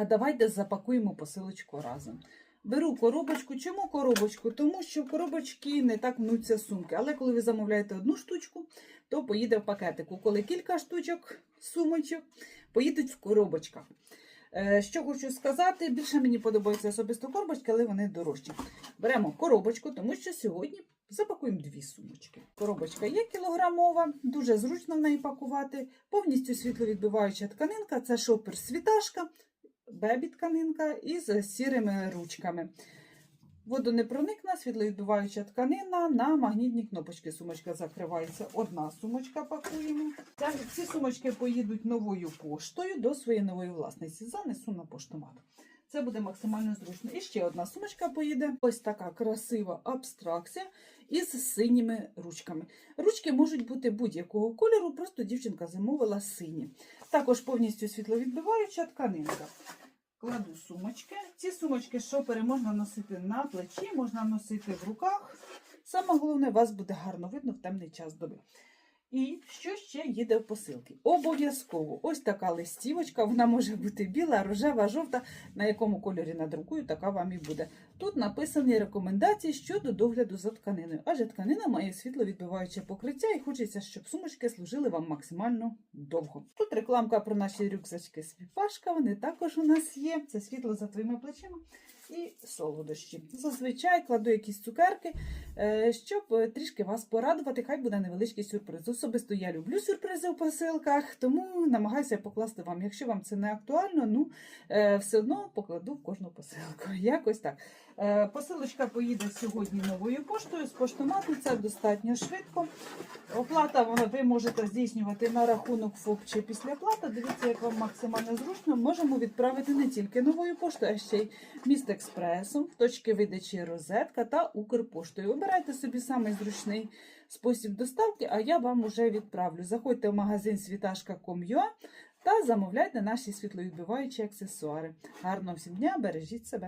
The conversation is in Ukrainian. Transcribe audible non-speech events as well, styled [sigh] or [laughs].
А давайте запакуємо посилочку разом. Беру коробочку. Чому коробочку? Тому що в коробочки не так мнуться сумки. Але коли ви замовляєте одну штучку, то поїде в пакетику. Коли кілька штучок сумочок, поїдуть в коробочках. Е, Що хочу сказати, більше мені подобаються особисто коробочки, але вони дорожчі. Беремо коробочку, тому що сьогодні запакуємо дві сумочки. Коробочка є кілограмова, дуже зручно в неї пакувати. Повністю світловідбиваюча тканинка це шопер світашка, бебі тканинка із сірими ручками. Водонепроникна, світловідбиваюча тканина на магнітні кнопочки. Сумочка закривається. Одна сумочка пакуємо. Ці сумочки поїдуть новою поштою до своєї нової власниці. Занесу на поштомат. Це буде максимально зручно. І ще одна сумочка поїде. Ось така красива абстракція із синіми ручками. Ручки можуть бути будь-якого кольору, просто дівчинка замовила сині. Також повністю світловідбиваюча тканинка. Кладу сумочки. Ці сумочки шопери можна носити на плечі, можна носити в руках. Саме головне, вас буде гарно видно в темний час доби. І що ще їде в посилки? Обов'язково ось така листівочка, вона може бути біла, рожева, жовта, на якому кольорі надрукую, така вам і буде. Тут написані рекомендації щодо догляду за тканиною, адже тканина має світловідбиваюче покриття і хочеться, щоб сумочки служили вам максимально довго. Тут рекламка про наші рюкзачки Свіпашка, вони також у нас є. Це світло за твоїми плечима і солодощі. Зазвичай кладу якісь цукерки, щоб е, трішки вас порадувати. Хай буде невеличкий сюрприз. Особисто я люблю сюрпризи в посилках, тому намагаюся покласти вам. Якщо вам це не актуально, ну е, все одно покладу в кожну посилку. [laughs] Якось так. Е, Посилочка поїде сьогодні новою поштою. З поштомату це достатньо швидко. Оплата ви можете здійснювати на рахунок ФОП чи після плати. Дивіться, як вам максимально зручно. Можемо відправити не тільки новою поштою, а ще й міст експресом, точки видачі розетка та Укрпоштою. Вибирайте собі самий зручний спосіб доставки, а я вам уже відправлю. Заходьте в магазин світашка.com.ua та замовляйте наші світловідбиваючі аксесуари. Гарного всім дня, бережіть себе!